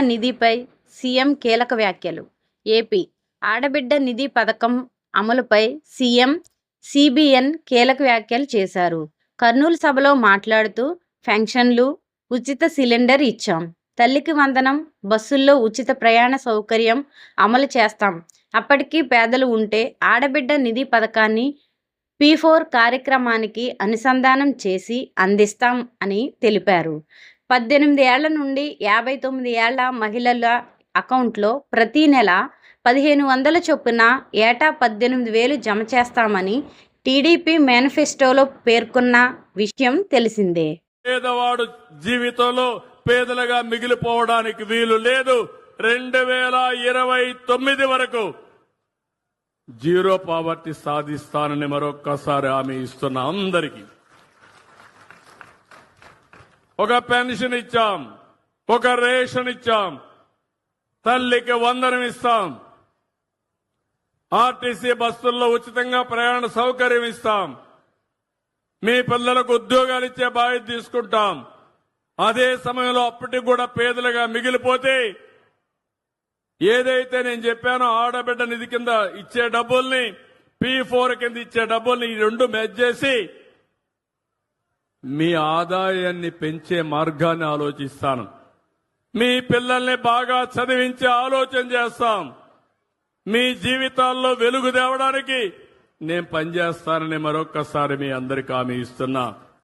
నిధిపై CM కీలక వ్యాఖ్యలు. AP ఆడబిడ్డ నిధి పథకం అమలుపై సీఎం సిబిఎన్ కీలక వ్యాఖ్యలు చేశారు. కర్నూలు సభలో మాట్లాడుతూ పెన్షన్లు ఉచిత సిలిండర్ ఇచ్చాం. తల్లికి వందనం బస్సుల్లో ఉచిత ప్రయాణ సౌకర్యం అమలు చేస్తాం. అప్పటికీ పేదలు ఉంటే ఆడబిడ్డ నిధి పథకాన్ని పీ ఫోర్ కార్యక్రమానికి అనుసంధానం చేసి అందిస్తాం అని తెలిపారు. పద్దెనిమిది ఏళ్ళ నుండి యాభై తొమ్మిది ఏళ్ళ మహిళల అకౌంట్లో ప్రతి నెల పదిహేను వందల చొప్పున ఏటా పద్దెనిమిది వేలు జమ చేస్తామని టీడీపీ మేనిఫెస్టోలో పేర్కొన్న విషయం తెలిసిందే. పేదవాడు జీవితంలో పేదలుగా మిగిలిపోవడానికి వీలు లేదు. రెండు వేల ఇరవై తొమ్మిది వరకు జీరో పావర్టీ సాధిస్తానని మరొక్కసారి హామీ ఇస్తున్న అందరికీ ఒక పెన్షన్ ఇచ్చాం ఒక రేషన్ ఇచ్చాం తల్లికి వందనం ఇస్తాం ఆర్టీసీ బస్సుల్లో ఉచితంగా ప్రయాణ సౌకర్యం ఇస్తాం మీ పిల్లలకు ఉద్యోగాలు ఇచ్చే బాధ్యత తీసుకుంటాం. అదే సమయంలో అప్పటికి కూడా పేదలుగా మిగిలిపోతే ఏదైతే నేను చెప్పానో ఆడబిడ్డ నిధి కింద ఇచ్చే డబ్బుల్ని పి ఫోర్ కింద ఇచ్చే డబ్బుల్ని ఈ రెండు మెచ్ చేసి మీ ఆదాయాన్ని పెంచే మార్గాన్ని ఆలోచిస్తాను. మీ పిల్లల్ని బాగా చదివించే ఆలోచన చేస్తాం. మీ జీవితాల్లో వెలుగు తేవడానికి నేను పనిచేస్తానని మరొక్కసారి మీ అందరికీ హామీ ఇస్తున్నా.